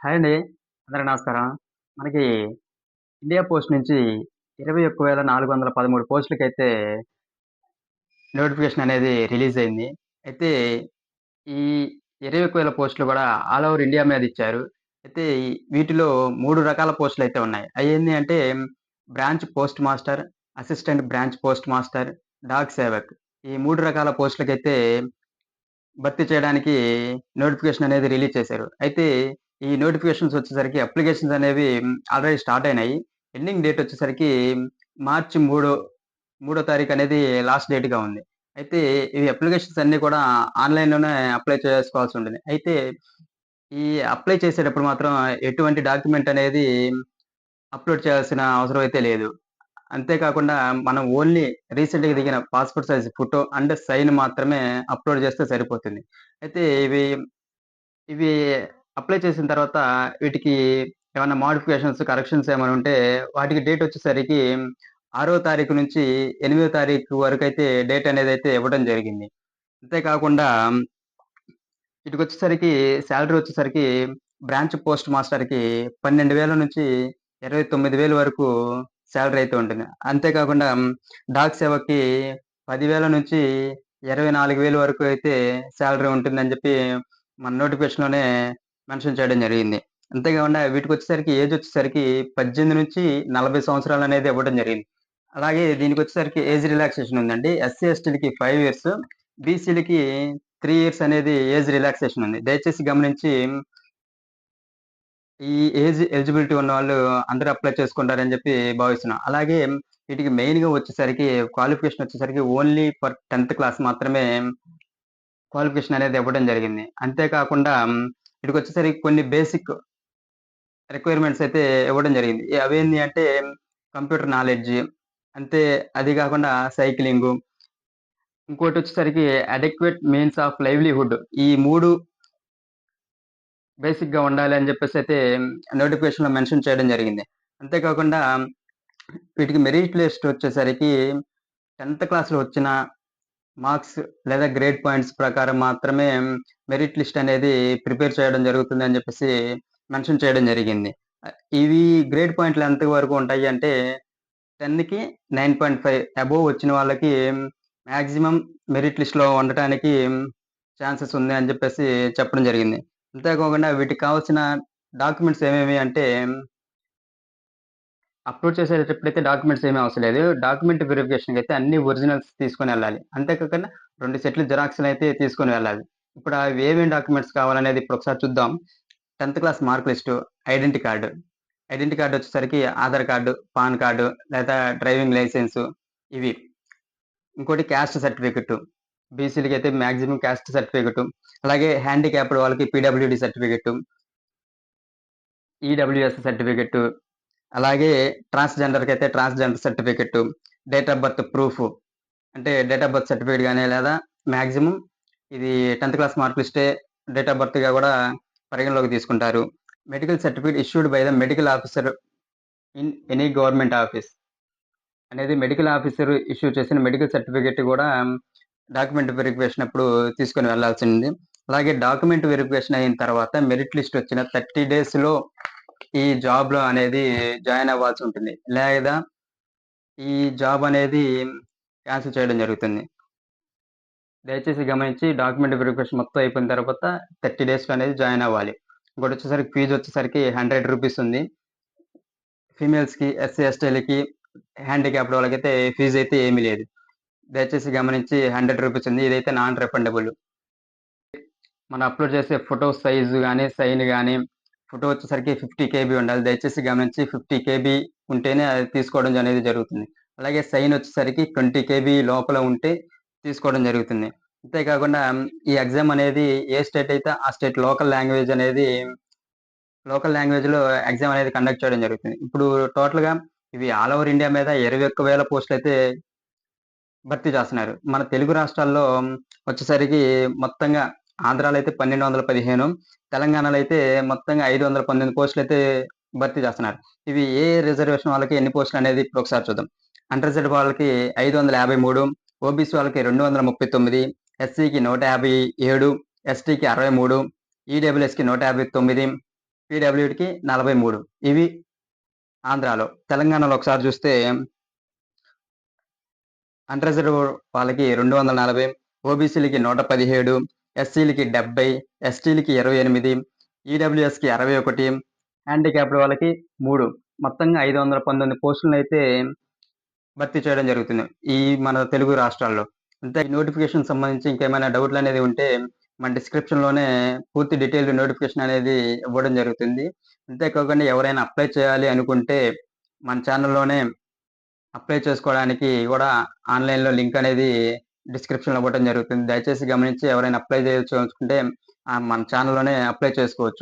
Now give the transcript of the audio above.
Hi అండి. అందరికి నమస్కారం. మనకి ఇండియా పోస్ట్ నుంచి 21,413 పోస్టులకైతే నోటిఫికేషన్ అనేది రిలీజ్ అయింది. అయితే ఈ 21,000 పోస్టులు కూడా ఆల్ ఓవర్ ఇండియా మీద ఇచ్చారు. అయితే వీటిలో మూడు రకాల పోస్టులు అయితే ఉన్నాయి. అయేంది అంటే branch post master, assistant branch post master, Dak Sevak. ఈ మూడు రకాల పోస్టులకైతే భర్తీ చేయడానికి నోటిఫికేషన్ అనేది రిలీజ్ చేశారు. అయితే ఈ నోటిఫికేషన్స్ వచ్చేసరికి అప్లికేషన్స్ అనేవి ఆల్రెడీ స్టార్ట్ అయినాయి. ఎండింగ్ డేట్ వచ్చేసరికి మార్చి మూడో మూడో తారీఖు అనేది లాస్ట్ డేట్‌గా ఉంది. అయితే ఇవి అప్లికేషన్స్ అన్నీ కూడా ఆన్‌లైన్‌లోనే అప్లై చేసుకోవాల్సి ఉంటుంది. అయితే ఈ అప్లై చేసేటప్పుడు మాత్రం ఎటువంటి డాక్యుమెంట్ అనేది అప్‌లోడ్ చేయాల్సిన అవసరం అయితే లేదు. అంతేకాకుండా మనం ఓన్లీ రీసెంట్‌గా దిగిన passport size photo and sign మాత్రమే అప్‌లోడ్ చేస్తే సరిపోతుంది. అయితే ఇవి ఇవి అప్లై చేసిన తర్వాత వీటికి ఏమైనా మాడిఫికేషన్స్ కరెక్షన్స్ ఏమైనా ఉంటే వాటికి డేట్ వచ్చేసరికి ఆరో తారీఖు నుంచి ఎనిమిదో తారీఖు వరకు అయితే డేట్ అనేది అయితే ఇవ్వడం జరిగింది. అంతేకాకుండా కాకుండా వీటికొచ్చేసరికి శాలరీ వచ్చేసరికి బ్రాంచ్ పోస్ట్ మాస్టర్‌కి 12,000 నుంచి 29,000 వరకు శాలరీ అయితే ఉంటుంది. అంతే కాకుండా డాక్ సేవకి పదివేల నుంచి 24,000 వరకు అయితే శాలరీ ఉంటుందని చెప్పి మన నోటిఫికేషన్‌లోనే మెన్షన్ చేయడం జరిగింది. అంతే కాకుండా వీటికొచ్చేసరికి ఏజ్ వచ్చేసరికి 18 నుంచి నలభై సంవత్సరాలు అనేది ఇవ్వడం జరిగింది. అలాగే దీనికి వచ్చేసరికి ఏజ్ రిలాక్సేషన్ ఉందండి. ఎస్సీ, ఎస్టీలకి ఫైవ్ ఇయర్స్, బీసీలకి త్రీ ఇయర్స్ అనేది ఏజ్ రిలాక్సేషన్ ఉంది. దయచేసి గమనించి ఈ ఏజ్ ఎలిజిబిలిటీ ఉన్న వాళ్ళు అందరూ అప్లై చేసుకుంటారని చెప్పి భావిస్తున్నాం. అలాగే వీటికి మెయిన్‌గా వచ్చేసరికి క్వాలిఫికేషన్ వచ్చేసరికి ఓన్లీ ఫర్ 10థ్ క్లాస్ మాత్రమే క్వాలిఫికేషన్ అనేది ఇవ్వడం జరిగింది. అంతే కాకుండా వచ్చేసరికి కొన్ని బేసిక్ రిక్వైర్మెంట్స్ అయితే ఇవ్వడం జరిగింది. అవేంటి అంటే కంప్యూటర్ నాలెడ్జ్ అంతే అది కాకుండా సైక్లింగ్ ఇంకోటి వచ్చేసరికి అడెక్వేట్ మీన్స్ ఆఫ్ లైవ్లీహుడ్. ఈ మూడు బేసిక్‌గా ఉండాలి అని చెప్పేసి అయితే నోటిఫికేషన్‌లో మెన్షన్ చేయడం జరిగింది. అంతే కాకుండా వీటికి మెరిట్ లిస్ట్ వచ్చేసరికి 10థ్ క్లాస్‌లో వచ్చిన మార్క్స్ లేదా గ్రేడ్ పాయింట్స్ ప్రకారం మాత్రమే మెరిట్ లిస్ట్ అనేది ప్రిపేర్ చేయడం జరుగుతుంది అని చెప్పేసి మెన్షన్ చేయడం జరిగింది. ఇవి గ్రేడ్ పాయింట్లు ఎంత వరకు ఉంటాయి అంటే 10కి 9.5 అబోవ్ వచ్చిన వాళ్ళకి మాక్సిమం మెరిట్ లిస్ట్‌లో ఉండటానికి ఛాన్సెస్ ఉంది అని చెప్పేసి చెప్పడం జరిగింది. అంతే కాకుండా వీటికి కావాల్సిన డాక్యుమెంట్స్ ఏమేమి అంటే అప్‌లోడ్ చేసేటప్పుడైతే డాక్యుమెంట్స్ ఏమీ అవసరం లేదు. డాక్యుమెంట్ వెరిఫికేషన్‌కి అయితే అన్ని ఒరిజినల్స్ తీసుకొనెళ్ళాలి. అంతే కాకుండా రెండు సెట్‌లు జిరాక్స్‌లయితే తీసుకొని వెళ్ళాలి. ఇప్పుడు అవి ఏమేమి డాక్యుమెంట్స్ కావాలనేది ఇప్పుడు ఒకసారి చూద్దాం. 10థ్ class mark list, identity card identity card వచ్చేసరికి ఆధార్ కార్డు, పాన్ కార్డు లేదా డ్రైవింగ్ లైసెన్సు ఇవి. ఇంకోటి క్యాస్ట్ సర్టిఫికెట్ బీసీలకి అయితే మ్యాక్సిమం క్యాస్ట్ సర్టిఫికెట్ అలాగే హ్యాండిక్యాప్డ్ వాళ్ళకి పీడబ్ల్యూడి సర్టిఫికెట్ ఈడబ్ల్యూఎస్ సర్టిఫికెట్ అలాగే ట్రాన్స్జెండర్కి అయితే transgender certificate date of birth proof. అంటే డేట్ ఆఫ్ బర్త్ సర్టిఫికేట్ కానీ లేదా మాక్సిమం ఇది 10థ్ క్లాస్ మార్క్ లిస్టే డేట్ ఆఫ్ బర్త్‌గా కూడా పరిగణలోకి తీసుకుంటారు. Medical certificate issued by the medical officer in any government office. అనేది మెడికల్ ఆఫీసర్ ఇష్యూ చేసిన మెడికల్ సర్టిఫికేట్ కూడా డాక్యుమెంట్ వెరిఫికేషన్ అప్పుడు తీసుకొని వెళ్ళాల్సింది. అలాగే డాక్యుమెంట్ వెరిఫికేషన్ అయిన తర్వాత మెరిట్ లిస్ట్ వచ్చిన 30 డేస్‌లో ఈ జాబ్లో అనేది జాయిన్ అవ్వాల్సి ఉంటుంది. లేదా ఈ జాబ్ అనేది క్యాన్సిల్ చేయడం జరుగుతుంది. దయచేసి గమనించి డాక్యుమెంట్ వెరిఫికేషన్ మొత్తం అయిపోయిన తర్వాత 30 డేస్‌లో అనేది జాయిన్ అవ్వాలి. ఇంకోటొచ్చేసరికి ఫీజు వచ్చేసరికి హండ్రెడ్ రూపీస్ ఉంది. ఫీమేల్స్‌కి, ఎస్సీ, ఎస్టీలకి, హ్యాండిక్యాప్డ్ వాళ్ళకైతే ఫీజు అయితే ఏమీ లేదు. దయచేసి గమనించి హండ్రెడ్ రూపీస్ ఉంది. ఇదైతే నాన్ రిఫండబుల్. మనం అప్‌లోడ్ చేసే ఫోటో సైజు కానీ సైన్ కానీ ఫోటో వచ్చేసరికి 50 కేబీ ఉండాలి. దయచేసి గమనించి 50 కేబీ ఉంటేనే అది తీసుకోవడం అనేది జరుగుతుంది. అలాగే సైన్ వచ్చేసరికి 20 కేబీ లోపల ఉంటే తీసుకోవడం జరుగుతుంది. అంతే కాకుండా ఈ ఎగ్జామ్ అనేది ఏ స్టేట్ అయితే ఆ స్టేట్ లోకల్ లాంగ్వేజ్ అనేది లోకల్ లాంగ్వేజ్‌లో ఎగ్జామ్ అనేది కండక్ట్ చేయడం జరుగుతుంది. ఇప్పుడు టోటల్‌గా ఇవి ఆల్ ఓవర్ ఇండియా మీద ఇరవై ఒక్క వేల పోస్టులు అయితే భర్తీ చేస్తున్నారు. మన తెలుగు రాష్ట్రాల్లో వచ్చేసరికి మొత్తంగా ఆంధ్రాలో అయితే 1215, తెలంగాణలో అయితే మొత్తంగా ఐదు వందల పన్నెండు పోస్టులు అయితే భర్తీ చేస్తున్నారు. ఇవి ఏ రిజర్వేషన్ వాళ్ళకి ఎన్ని పోస్టులు అనేది ఇప్పుడు ఒకసారి చూద్దాం. అంటర్జెడ్ వాళ్ళకి 553, ఓబీసీ వాళ్ళకి 239, ఎస్సీకి 157, ఎస్టీకి 63, ఈడబ్ల్యూఎస్‌కి 159, పీడబ్ల్యూడికి నలభై మూడు ఇవి ఆంధ్రాలో తెలంగాణలో ఒకసారి చూస్తే అన్రిజర్వ్ వాళ్ళకి రెండు వందల నలభై ఓబీసీలకి నూట పదిహేడు ఎస్సీలకి డెబ్బై ఎస్టీలకి ఇరవై ఎనిమిది ఈడబ్ల్యూఎస్కి అరవై ఒకటి హ్యాండిక్యాప్డ్ వాళ్ళకి మూడు. మొత్తంగా ఐదు వందల పంతొమ్మిది పోస్టులను అయితే భర్తీ చేయడం జరుగుతుంది ఈ మన తెలుగు రాష్ట్రాల్లో. అంతే నోటిఫికేషన్ సంబంధించి ఇంకేమైనా డౌట్లు అనేది ఉంటే మన డిస్క్రిప్షన్లోనే పూర్తి డీటెయిల్డ్ నోటిఫికేషన్ అనేది ఇవ్వడం జరుగుతుంది. అంతేకాకుండా ఎవరైనా అప్లై చేయాలి అనుకుంటే మన ఛానల్లోనే అప్లై చేసుకోవడానికి కూడా ఆన్లైన్లో లింక్ అనేది డిస్క్రిప్షన్లో ఇవ్వడం జరుగుతుంది. దయచేసి గమనించి ఎవరైనా అప్లై చేయొచ్చు అనుకుంటే ఆ మన ఛానల్లోనే అప్లై చేసుకోవచ్చు.